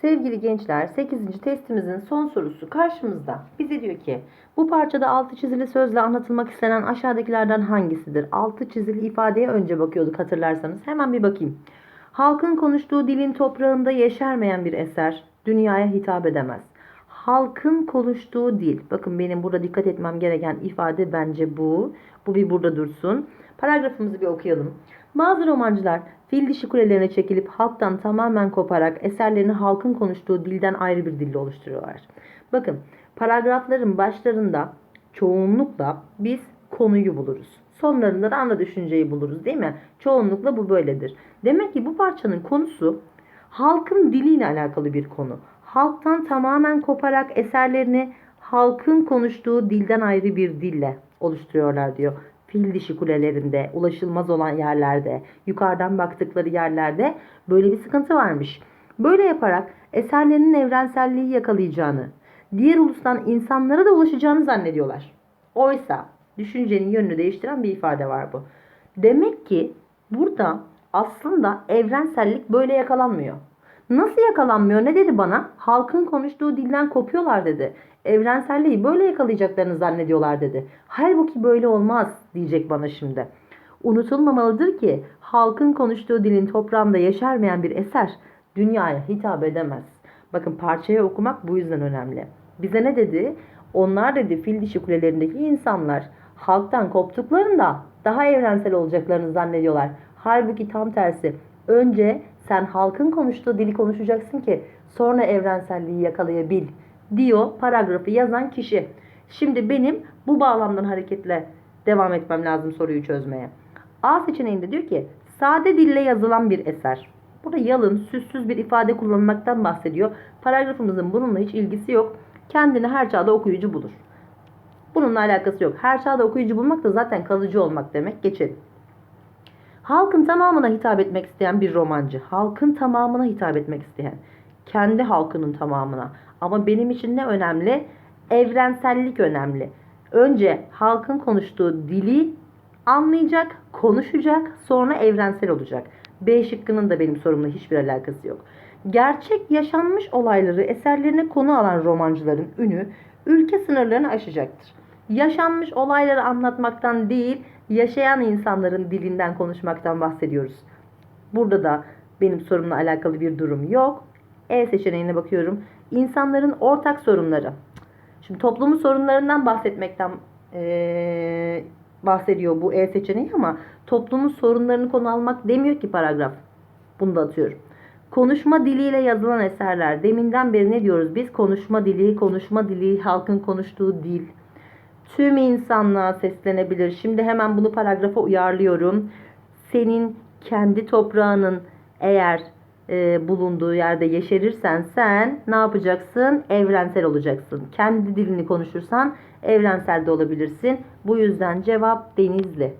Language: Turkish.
Sevgili gençler 8. testimizin son sorusu karşımızda. Bize diyor ki bu parçada altı çizili sözle anlatılmak istenen aşağıdakilerden hangisidir? Altı çizili ifadeye önce bakıyorduk hatırlarsanız. Hemen bir bakayım. Halkın konuştuğu dilin toprağında yeşermeyen bir eser dünyaya hitap edemez. Halkın konuştuğu dil. Bakın benim burada dikkat etmem gereken ifade bence bu. Bu bir burada dursun. Paragrafımızı bir okuyalım. Bazı romancılar fil dişi kulelerine çekilip halktan tamamen koparak eserlerini halkın konuştuğu dilden ayrı bir dille oluşturuyorlar. Bakın paragrafların başlarında çoğunlukla biz konuyu buluruz. Sonlarında da ana düşünceyi buluruz değil mi? Çoğunlukla bu böyledir. Demek ki bu parçanın konusu halkın diliyle alakalı bir konu. Halktan tamamen koparak eserlerini halkın konuştuğu dilden ayrı bir dille oluşturuyorlar diyor. Fil dişi kulelerinde, ulaşılmaz olan yerlerde, yukarıdan baktıkları yerlerde böyle bir sıkıntı varmış. Böyle yaparak eserlerinin evrenselliği yakalayacağını, diğer ulustan insanlara da ulaşacağını zannediyorlar. Oysa düşüncenin yönünü değiştiren bir ifade var bu. Demek ki burada aslında evrensellik böyle yakalanmıyor. Nasıl yakalanmıyor? Ne dedi bana? Halkın konuştuğu dilden kopuyorlar dedi. Evrenselliği böyle yakalayacaklarını zannediyorlar dedi. Halbuki böyle olmaz diyecek bana şimdi. Unutulmamalıdır ki halkın konuştuğu dilin toprağında yeşermeyen bir eser dünyaya hitap edemez. Bakın parçayı okumak bu yüzden önemli. Bize ne dedi? Onlar dedi fil dişi kulelerindeki insanlar halktan koptuklarında daha evrensel olacaklarını zannediyorlar. Halbuki tam tersi. Önce sen halkın konuştuğu dili konuşacaksın ki sonra evrenselliği yakalayabil diyor paragrafı yazan kişi. Şimdi benim bu bağlamdan hareketle devam etmem lazım soruyu çözmeye. A seçeneğinde diyor ki sade dille yazılan bir eser. Burada yalın, süssüz bir ifade kullanmaktan bahsediyor. Paragrafımızın bununla hiç ilgisi yok. Kendini her çağda okuyucu bulur. Bununla alakası yok. Her çağda okuyucu bulmak da zaten kalıcı olmak demek. Geçelim. Halkın tamamına hitap etmek isteyen bir romancı. Halkın tamamına hitap etmek isteyen. Kendi halkının tamamına. Ama benim için ne önemli? Evrensellik önemli. Önce halkın konuştuğu dili anlayacak, konuşacak, sonra evrensel olacak. B şıkkının da benim sorumla hiçbir alakası yok. Gerçek yaşanmış olayları eserlerine konu alan romancıların ünü ülke sınırlarını aşacaktır. Yaşanmış olayları anlatmaktan değil, yaşayan insanların dilinden konuşmaktan bahsediyoruz. Burada da benim sorumla alakalı bir durum yok. E seçeneğine bakıyorum. İnsanların ortak sorunları. Şimdi toplumun sorunlarından bahsetmekten eee, bahsediyor bu E seçeneği ama toplumun sorunlarını konu almak demiyor ki paragraf. Bunu da atıyorum. Konuşma diliyle yazılan eserler. Deminden beri ne diyoruz biz? Konuşma dili, konuşma dili, halkın konuştuğu dil. Tüm insanlığa seslenebilir. Şimdi hemen bunu paragrafa uyarlıyorum. Senin kendi toprağının eğer e, bulunduğu yerde yeşerirsen sen ne yapacaksın? Evrensel olacaksın. Kendi dilini konuşursan evrensel de olabilirsin. Bu yüzden cevap Denizli.